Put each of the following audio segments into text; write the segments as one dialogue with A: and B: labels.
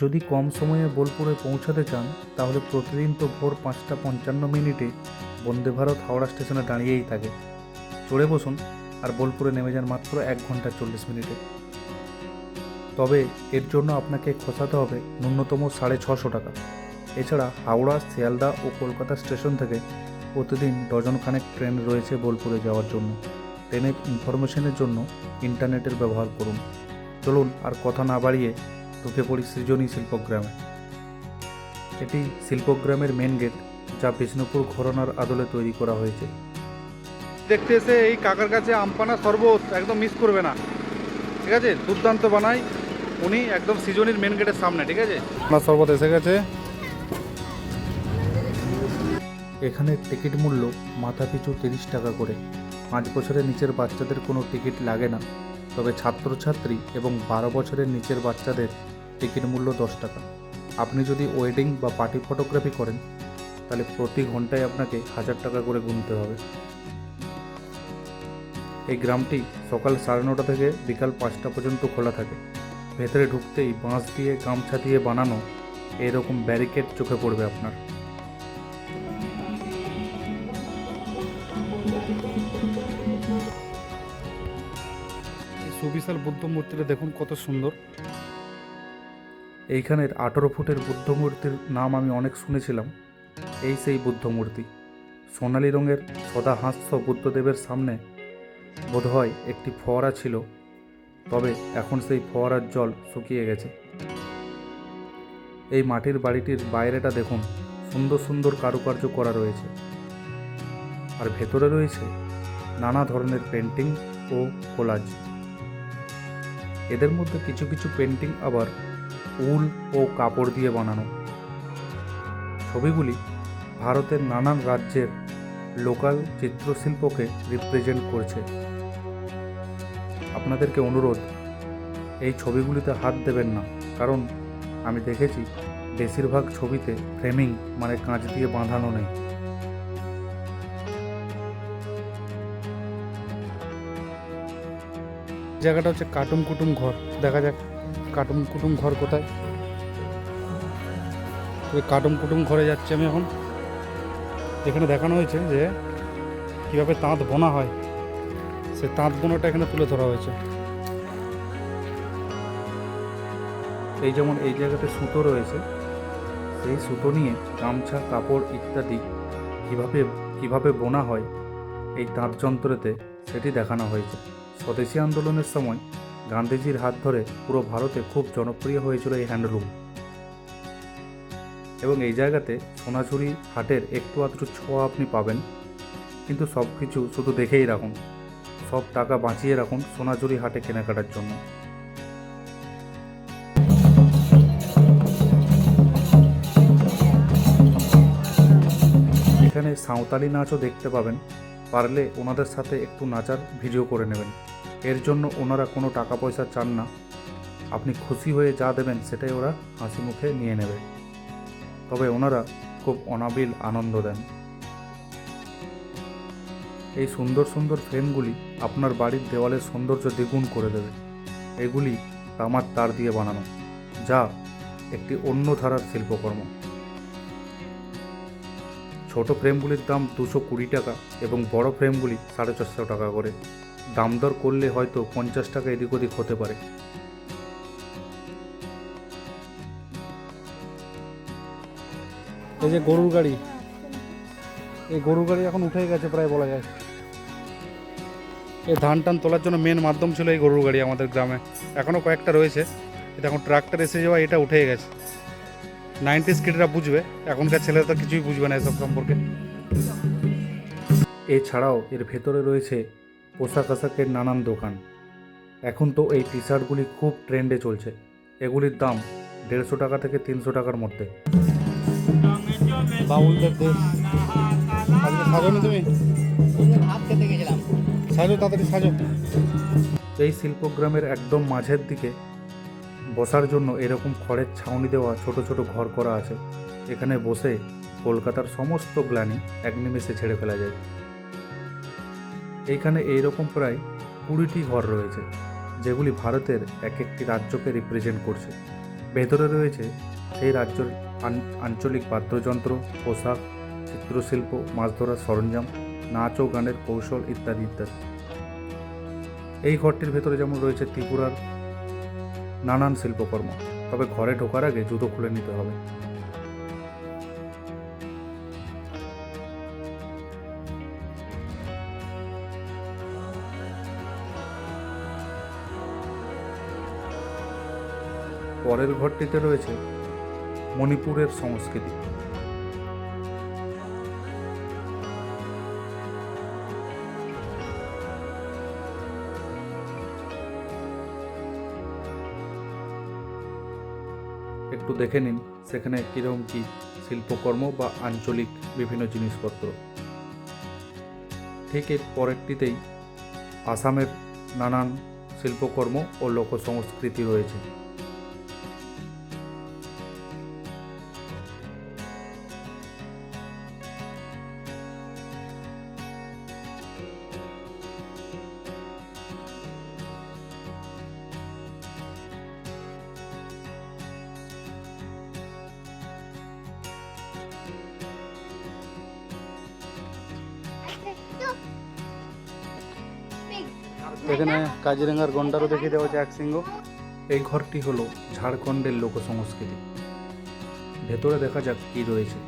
A: যদি কম সময়ে বোলপুরে পৌঁছাতে চান, তাহলে প্রতিদিন তো ভোর পাঁচটা পঞ্চান্ন মিনিটে বন্দে ভারত হাওড়া স্টেশনে দাঁড়িয়েই থাকে। চড়ে বসুন, আর বোলপুরে নেমে যান মাত্র এক ঘণ্টা চল্লিশ মিনিটে। তবে এর জন্য আপনাকে খসাতে হবে ন্যূনতম সাড়ে ছশো টাকা। এছাড়া হাওড়া, শিয়ালদা ও কলকাতা স্টেশন থেকে প্রতিদিন ডজনখানেক ট্রেন রয়েছে বোলপুরে যাওয়ার জন্য। ট্রেনের ইনফরমেশনের জন্য ইন্টারনেটের ব্যবহার করুন। চলুন, আর কথা না বাড়িয়ে ঢুকে পড়ি সৃজনী শিল্পগ্রামে। এটি শিল্পগ্রামের মেন গেট যা বিষ্ণুপুর ঘরনার আদলে তৈরি করা হয়েছে।
B: দেখতে এসে এই কাকার কাছে আমপানা শরবত একদম মিস করবে না। ঠিক আছে? দুর্দান্ত বানাই উনি একদম সিজনির মেন গেটের সামনে ঠিক আছে? আপনার শরবত এসে গেছে।
A: এখানে টিকিট মূল্য মাথা পিছু তিরিশ টাকা করে। পাঁচ বছরের নিচের বাচ্চাদের কোনো টিকিট লাগে না। তবে ছাত্রছাত্রী এবং বারো বছরের নিচের বাচ্চাদের টিকিট মূল্য দশ টাকা। আপনি যদি ওয়েডিং বা পার্টি ফটোগ্রাফি করেন, তাহলে প্রতি ঘন্টায় আপনাকে হাজার টাকা করে গুনতে হবে। এই গ্রামটি সকাল সাড়ে নটা থেকে বিকাল পাঁচটা পর্যন্ত খোলা থাকে। ভেতরে ঢুকতেই বাঁশ দিয়ে, গামছা দিয়ে বানানো এরকম ব্যারিকেড চোখে পড়বে আপনার।
B: সুবিশাল বুদ্ধ মূর্তিটা দেখুন কত সুন্দর।
A: এইখানের আঠেরো ফুটের বুদ্ধ মূর্তির নাম আমি অনেক শুনেছিলাম। এই সেই বুদ্ধ মূর্তি। সোনালি রঙের সদা হাস্য বুদ্ধদেবের সামনে বোধহয় একটি ফোয়ারা ছিল। তবে এখন সেই ফোয়ারার জল শুকিয়ে গেছে। এই মাটির বাড়িটির বাইরেটা দেখুন, সুন্দর সুন্দর কারুকার্য করা রয়েছে। আর ভেতরে রয়েছে নানা ধরনের পেন্টিং ও কোলাজ। এদের মধ্যে কিছু কিছু পেন্টিং আবার উল ও কাপড় দিয়ে বানানো। ছবিগুলি ভারতের নানান রাজ্যের লোকাল চিত্রশিল্পকে রিপ্রেজেন্ট করছে। আপনাদেরকে অনুরোধ, এই ছবিগুলিতে হাত দেবেন না, কারণ আমি দেখেছি বেশিরভাগ ছবিতে ফ্রেমিং মানে কাঁচ দিয়ে বাঁধানো নেই।
B: জায়গাটা হচ্ছে কাটুম কুটুম ঘর। দেখা যাক কাটুম কুটুম ঘর কোথায়। কাটুম কুটুম ঘরে যাচ্ছি আমি এখন। এখানে দেখানো হয়েছে যে কীভাবে তাঁত বোনা হয়। সে তাঁত বোনাটা এখানে তুলে ধরা হয়েছে।
A: এই যেমন এই জায়গাতে সুতো রয়েছে, সেই সুতো নিয়ে গামছা, কাপড় ইত্যাদি কীভাবে কীভাবে বোনা হয়, এই তাঁত যন্ত্রেতে সেটি দেখানো হয়েছে। স্বদেশী আন্দোলনের সময় গান্ধীজির হাত ধরে পুরো ভারতে খুব জনপ্রিয় হয়েছিল এই হ্যান্ডলুম। এবং এই জায়গাতে সোনাঝুরি হাটের একটু আধটু ছোঁয়া আপনি পাবেন। কিন্তু সব কিছু শুধু দেখেই রাখুন। সব টাকা বাঁচিয়ে রাখুন সোনাঝুরি হাটে কেনাকাটার জন্য। এখানে সাঁওতালি নাচও দেখতে পাবেন। পারলে ওনাদের সাথে একটু নাচার ভিডিও করে নেবেন। এর জন্য ওনারা কোনো টাকা পয়সা চান না। আপনি খুশি হয়ে যা দেবেন সেটাই ওরা হাসি মুখে নিয়ে নেবে। তবে ওনারা খুব অনাবিল আনন্দ দেন। এই সুন্দর সুন্দর ফ্রেমগুলি আপনার বাড়ির দেওয়ালের সৌন্দর্য দ্বিগুণ করে দেবে। এগুলি তামার তার দিয়ে বানানো, যা একটি অন্য ধারার শিল্পকর্ম। ছোট ফ্রেমগুলির দাম দুশো কুড়ি টাকা এবং বড় ফ্রেমগুলি সাড়ে চারশো টাকা করে। দাম দর করলে হয়তো পঞ্চাশ টাকা এদিক ওদিক হতে পারে।
B: এই যে গরুর গাড়ি। এই গরুর গাড়ি এখন উঠে গেছে প্রায় বলা যায়। এই ধান টান তোলার জন্য মেন মাধ্যম ছিল এই গরুর গাড়ি আমাদের গ্রামে। এখনও কয়েকটা রয়েছে। এটা এখন ট্রাক্টর এসে যাওয়া এটা উঠে গেছে। নাইনটি স্কিডরা বুঝবে এখনকার ছেলেরা তো কিছুই বুঝবে না এসব সম্পর্কে।
A: এছাড়াও এর ভেতরে রয়েছে পোশাক আশাকের নানান দোকান। এখন তো এই টি শার্টগুলি খুব ট্রেন্ডে চলছে। এগুলির দাম দেড়শো টাকা থেকে তিনশো টাকার মধ্যে।
B: বাউলদের দেশ। আজকে সাজনি তুমি?
C: ভাত খেতে গেছিলাম
B: সাজো তাড়াতাড়ি সাজো।
A: এই শিল্পগ্রামের একদম মাঝের দিকে বসার জন্য এরকম খড়ের ছাউনি দেওয়া ছোট ছোট ঘর করা আছে। এখানে বসে কলকাতার সমস্ত গ্লানি এক নিমেষে ছেড়ে ফেলা যায়। এইখানে এইরকম প্রায় কুড়িটি ঘর রয়েছে, যেগুলি ভারতের এক একটি রাজ্যকে রিপ্রেজেন্ট করছে।
B: ভেতরে রয়েছে সেই রাজ্যের আঞ্চলিক বাদ্যযন্ত্র, পোশাক, চিত্রশিল্প, মাছ ধরার সরঞ্জাম, নাচ ও গানের কৌশল ইত্যাদি ইত্যাদি। এই ঘরটির ভেতরে যেমন রয়েছে ত্রিপুরার নানান শিল্পকর্ম, তবে ঘরে ঢোকার আগে জুতো খুলে নিতে হবে। পরের ঘরটিতে রয়েছে মণিপুরের সংস্কৃতি। একটু দেখে নিন সেখানে কীরকম কী শিল্পকর্ম বা আঞ্চলিক বিভিন্ন জিনিসপত্র। ঠিক এর পরেরটিতেই আসামের নানান শিল্পকর্ম ও লোক সংস্কৃতি রয়েছে।
A: এখানে কাজিরাঙ্গার গন্ডারও দেখিয়ে দেওয়া হচ্ছে এক সিংহ।
B: এই ঘরটি হলো ঝাড়খণ্ডের লোক সংস্কৃতি ভেতরে দেখা যাক কি রয়েছে।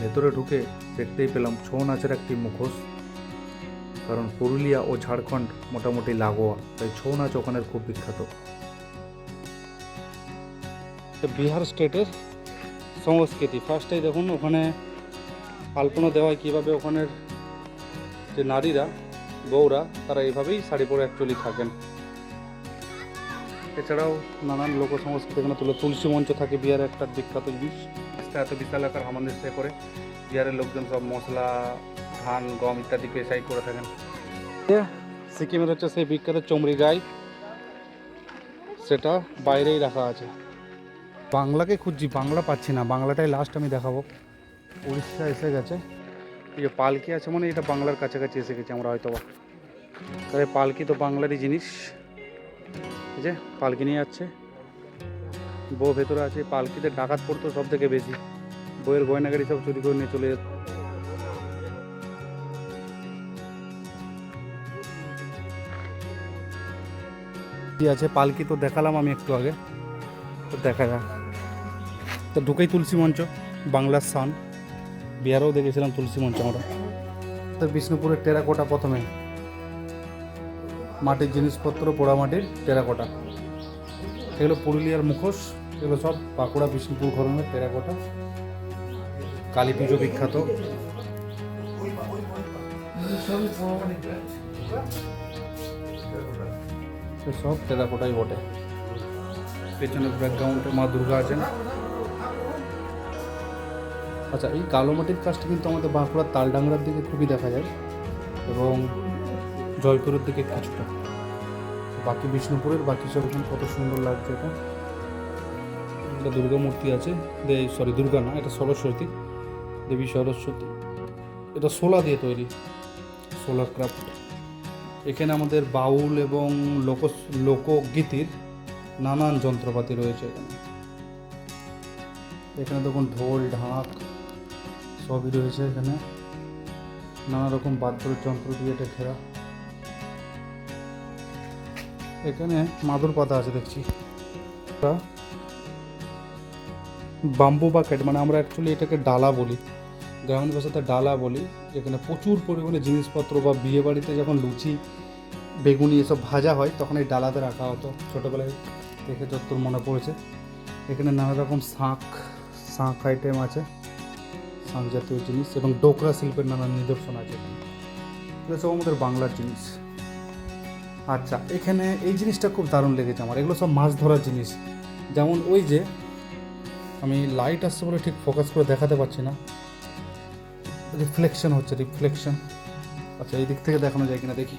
B: ভেতরে ঢুকে দেখতেই পেলাম ছৌ নাচের একটি মুখোশ কারণ পুরুলিয়া ও ঝাড়খণ্ড মোটামুটি লাগোয়া তাই ছৌ নাচ ওখানের খুব বিখ্যাত।
A: তো বিহার স্টেটের সংস্কৃতি। ফার্স্টেই দেখুন ওখানে আলপনা দেওয়ায় কীভাবে ওখানের যে নারীরা বউরা তারা এইভাবেই শাড়ি পরে অ্যাকচুয়ালি থাকেন। এছাড়াও নানান লোক সংস্কৃতি এখানে তুলে তুলসী মঞ্চ থাকে বিহারের একটা বিখ্যাত জিনিস। এটা এত বিশাল আকার হামানদিস্তে করে। বিহারের লোকজন সব মশলা ধান গম ইত্যাদি পেশাই করে থাকেন। সিকিমের হচ্ছে সেই বিখ্যাত চমড়ি গাই। সেটা বাইরেই রাখা আছে। বাংলাকে খুঁজছি বাংলা পাচ্ছি না। বাংলাটাই লাস্ট আমি দেখাবো। উড়িষ্যা এসে গেছে। এই যে পালকি আছে মানে এটা বাংলার কাছাকাছি এসে গেছে, আমরা হয়তো তাহলে পালকি তো বাংলারই জিনিস। এই যে পালকি নিয়ে যাচ্ছে। বউ ভেতরে আছে, পালকিতে ডাকাত পড়তো সব থেকে বেশি। বইয়ের গয়নাগাড়ি সব চুরি করে নিয়ে চলে যেত আছে? পালকি তো দেখালাম আমি একটু আগে। তো দেখা যাক। তো ঢুকেই তুলসী মঞ্চ, বাংলার সান বিহারেও দেখেছিলাম তুলসী মঞ্চ আমরা। তো বিষ্ণুপুরের টেরাকোটা প্রথমে। মাটির জিনিসপত্র, পোড়া মাটির টেরাকোটা। এগুলো পুরুলিয়ার মুখোশ, এগুলো সব বাঁকুড়া বিষ্ণুপুর ঘরনের টেরাকোটা। কালী পুজো বিখ্যাত। সব টেরাকোটাই বটে। পেছনে ব্যাকগ্রাউন্ডে মা দুর্গা আছেন। আচ্ছা এই কালো মাটির কাজটা কিন্তু আমাদের বাঁকুড়ার তালডাংরার দিকে খুবই দেখা যায় এবং জয়পুরের দিকে কিছুটা। বাকি বিষ্ণুপুরের, বাকি সব কত সুন্দর লাগছে এটা। একটা দুর্গা মূর্তি আছে সরি দুর্গা না, এটা সরস্বতী, দেবী সরস্বতী। এটা সোলা দিয়ে তৈরি, সোলার ক্রাফট। এখানে আমাদের বাউল এবং লোক লোকগীতির নানান যন্ত্রপাতি রয়েছে এখানে। এখানে দেখুন ঢোল, ঢাক সবই রয়েছে এখানে। নানা রকম বাদ্যযন্ত্র দিয়ে এটা ঘেরা। এখানে মাদুর পাতা আছে, দেখছি। বাম্বু বাকেট মানে আমরা অ্যাকচুয়ালি এটাকে ডালা বলি। গ্রামীণ ভাষাতে ডালা বলি। যেখানে প্রচুর পরিমাণে জিনিসপত্র বা বিয়ে বাড়িতে যখন লুচি, বেগুনি এসব ভাজা হয়, তখন এই ডালাতে রাখা হতো। ছোটোবেলায় দেখে যতদূর মনে পড়েছে। এখানে নানা রকম শাঁখ শাঁখ আইটেম আছে। শাঁখ জাতীয় জিনিস এবং ডোকরা শিল্পের নানান নিদর্শন আছে এগুলো সব আমাদের বাংলার জিনিস। আচ্ছা এখানে এই জিনিসটা খুব দারুণ লেগেছে আমার। এগুলো সব মাছ ধরার জিনিস। যেমন ওই যে, আমি লাইট আসছে বলে ঠিক ফোকাস করে দেখাতে পারছি না। রিফ্লেকশন হচ্ছে রিফ্লেকশন আচ্ছা এই দিক থেকে দেখানো যায় কিনা দেখি।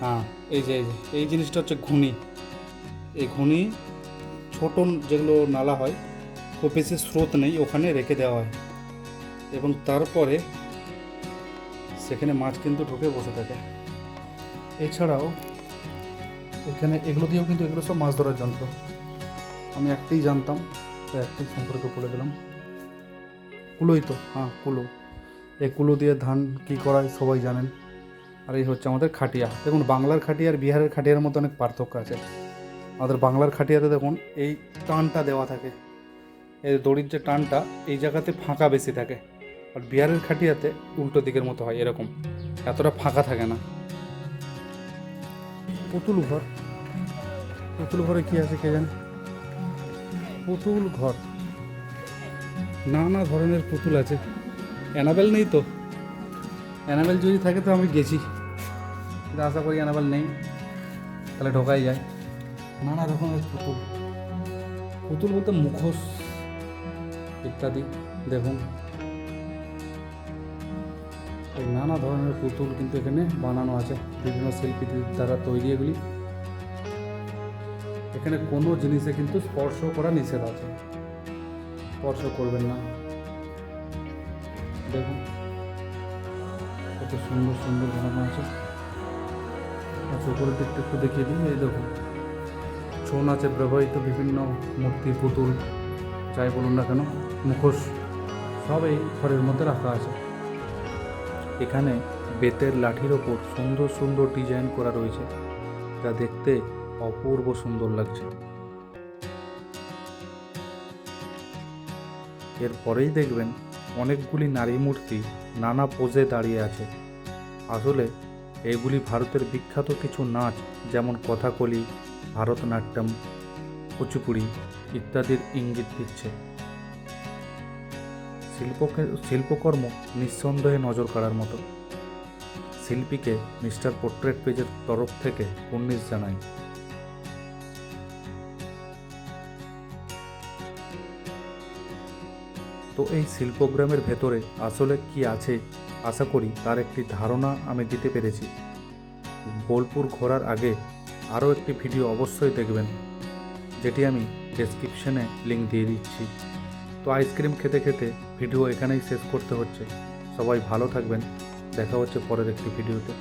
A: হ্যাঁ এই যে এই যে, এই জিনিসটা হচ্ছে ঘুনি। এই ঘুনি ছোট যেগুলো নালা হয়, খুব বেশি স্রোত নেই, ওখানে রেখে দেওয়া হয়। এবং তারপরে সেখানে মাছ কিন্তু ঢুকে বসে থাকে। এছাড়াও এখানে এগুলো দিয়েও কিন্তু এগুলো সব মাছ ধরার যন্ত্র। আমি একটাই জানতাম তো একটাই সম্পর্কে বলে দিলাম। কুলোই তো হ্যাঁ কুলো। এই কুলো দিয়ে ধান কী করায় সবাই জানেন। আর এই হচ্ছে আমাদের খাটিয়া। দেখুন, বাংলার খাটিয়া আর বিহারের খাটিয়ার মধ্যে অনেক পার্থক্য আছে। আমাদের বাংলার খাটিয়াতে দেখুন, এই টানটা দেওয়া থাকে। এই দড়ির যে টানটা, এই জায়গাতে ফাঁকা বেশি থাকে। আর বিহারের খাটিয়াতে উল্টো দিকের মতো হয়, এরকম। এতটা ফাঁকা থাকে না। পুতুল ঘর। পুতুল ঘরে কি আছে কে জানে? পুতুল ঘর। নানা ধরনের পুতুল আছে। অ্যানাবেল নেই তো? অ্যানাবেল যদি থাকে তো আমি গেছি। কিন্তু আশা করি অ্যানাবেল নেই। তাহলে ঢোকাই যায়। নানা রকমের পুতুল। পুতুল বলতে মুখোশ ইত্যাদি, দেখুন। এই নানা ধরনের পুতুল কিন্তু এখানে বানানো আছে, বিভিন্ন শিল্পীদের দ্বারা তৈরি এগুলি। এখানে কোনো জিনিসে কিন্তু স্পর্শ করা নিষেধ আছে। স্পর্শ করবেন না। দেখুন, কত সুন্দর সুন্দর বানানো আছে। আচ্ছা দিকটা একটু দেখিয়ে দিই। এই দেখুন, ছৌ নাচে ব্যবহৃত বিভিন্ন মূর্তি, পুতুল, যাই বলুন না কেন, মুখোশ, সব এই ঘরের মধ্যে রাখা আছে।
D: এখানে বেতের লাঠির ওপর সুন্দর সুন্দর ডিজাইন করা রয়েছে, যা দেখতে অপূর্ব সুন্দর লাগছে। এরপরেই দেখবেন অনেকগুলি নারী মূর্তি নানা পোজে দাঁড়িয়ে আছে। আসলে এগুলি ভারতের বিখ্যাত কিছু নাচ, যেমন কথাকলি, ভারতনাট্যম কুচিপুড়ি ইত্যাদির ইঙ্গিত দিচ্ছে। শিল্পকে, শিল্পকর্ম নিঃসন্দেহে নজর কাড়ার মতো। শিল্পীকে মিস্টার পোর্ট্রেট পেজের তরফ থেকে উন্নিশ জানাই। তো এই শিল্পগ্রামের ভেতরে আসলে কি আছে? আশা করি তার একটি ধারণা আমি দিতে পেরেছি। বোলপুর ঘোরার আগে আরও একটি ভিডিও অবশ্যই দেখবেন, যেটি আমি ডেসক্রিপশনে লিঙ্ক দিয়ে দিচ্ছি। তো আইসক্রিম খেতে খেতে ভিডিও এখানেই শেষ করতে হচ্ছে। সবাই ভালো থাকবেন। দেখা হচ্ছে পরের একটি ভিডিওতে।